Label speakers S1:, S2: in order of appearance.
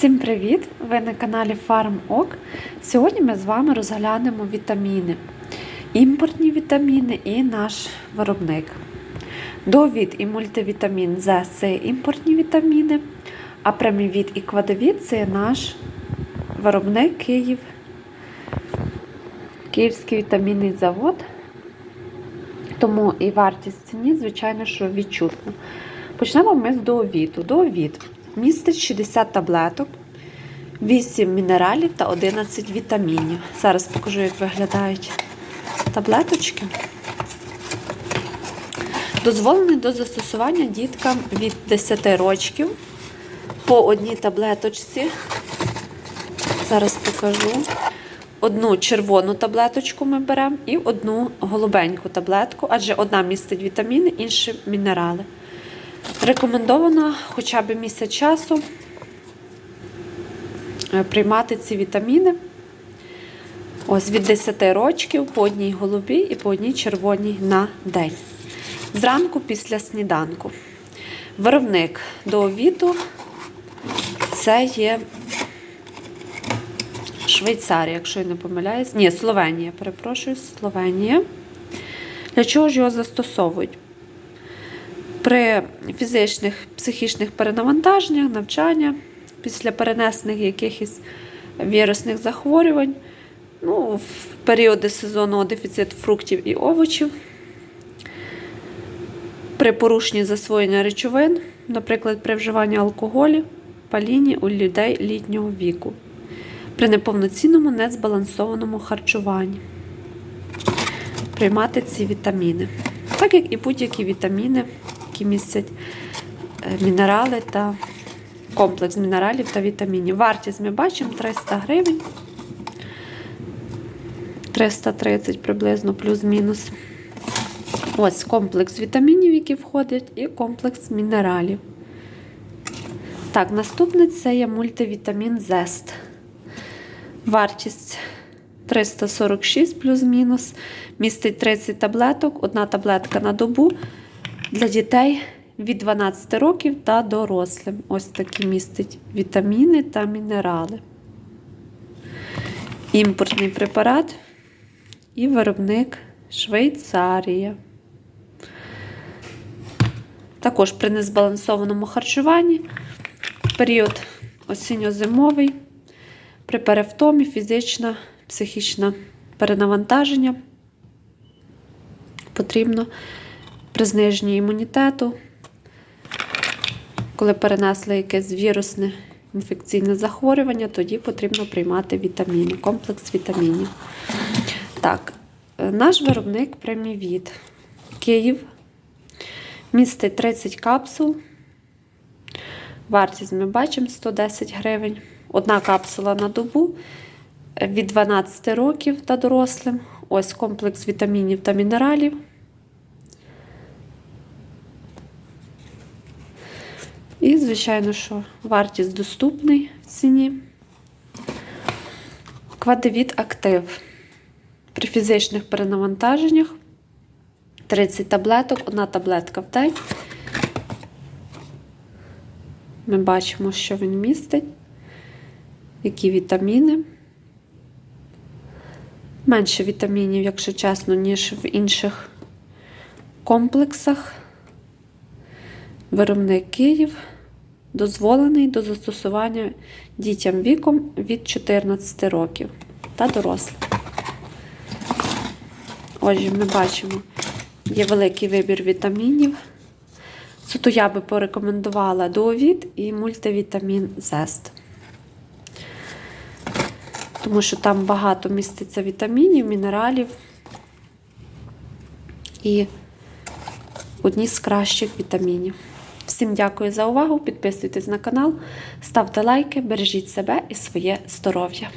S1: Всім привіт! Ви на каналі FarmOk. Сьогодні ми з вами розглянемо вітаміни, імпортні вітаміни і наш виробник. Довід і мультивітамін З це імпортні вітаміни, а премівід і квадовід це наш виробник Київ, Київський вітамінний завод. Тому і вартість ціні, звичайно, що відчутна. Почнемо ми з доовіту. Доовіт містить 60 таблеток, 8 мінералів та 11 вітамінів. Зараз покажу, як виглядають таблеточки. Дозволений до застосування діткам від 10 років по одній таблеточці. Зараз покажу. Одну червону таблеточку ми беремо і одну голубеньку таблетку, адже одна містить вітаміни, інші мінерали. Рекомендовано хоча б місяць часу е, приймати ці вітаміни. Ось від 10 рочків по одній голубій і по одній червоній на день. Зранку після сніданку. Виробник до овіту це є Швейцарія, якщо я не помиляюсь. Ні, Словенія, перепрошую, Словенія. Для чого ж його застосовують? При фізичних, психічних перенавантаженнях, навчання, після перенесених якихось вірусних захворювань, ну, в періоди сезонного дефіциту фруктів і овочів, при порушенні засвоєння речовин, наприклад, при вживанні алкоголю, палінні у людей літнього віку, при неповноцінному незбалансованому харчуванні. Приймати ці вітаміни. Так як і будь-які вітаміни, які містять е, мінерали та комплекс мінералів та вітамінів. Вартість ми бачимо 300 гривень, 330 приблизно плюс-мінус. Ось комплекс вітамінів, які входять, і комплекс мінералів. Так, наступне це є мультивітамін Зест. Вартість 346 плюс-мінус. Містить 30 таблеток, одна таблетка на добу для дітей від 12 років та дорослим. Ось такі містить вітаміни та мінерали. Імпортний препарат і виробник Швейцарія. Також при незбалансованому харчуванні в період осінньо-зимовий, при перевтомі, фізична, психічне перенавантаження потрібно при зниженні імунітету, коли перенесли якесь вірусне інфекційне захворювання, тоді потрібно приймати вітаміни, комплекс вітамінів. Так, е, наш виробник премівід Київ містить 30 капсул. Вартість ми бачимо 110 гривень. Одна капсула на добу від 12 років та дорослим. Ось комплекс вітамінів та мінералів. І, звичайно, що вартість доступний в ціні. Квадевіт актив. При фізичних перенавантаженнях 30 таблеток, одна таблетка в день. Ми бачимо, що він містить, які вітаміни. Менше вітамінів, якщо чесно, ніж в інших комплексах. Виробник Київ дозволений до застосування дітям віком від 14 років та дорослим. Отже, ми бачимо, є великий вибір вітамінів. Суто я би порекомендувала Дуовіт і мультивітамін Зест. Тому що там багато міститься вітамінів, мінералів і одні з кращих вітамінів. Всім дякую за увагу. Підписуйтесь на канал, ставте лайки, бережіть себе і своє здоров'я.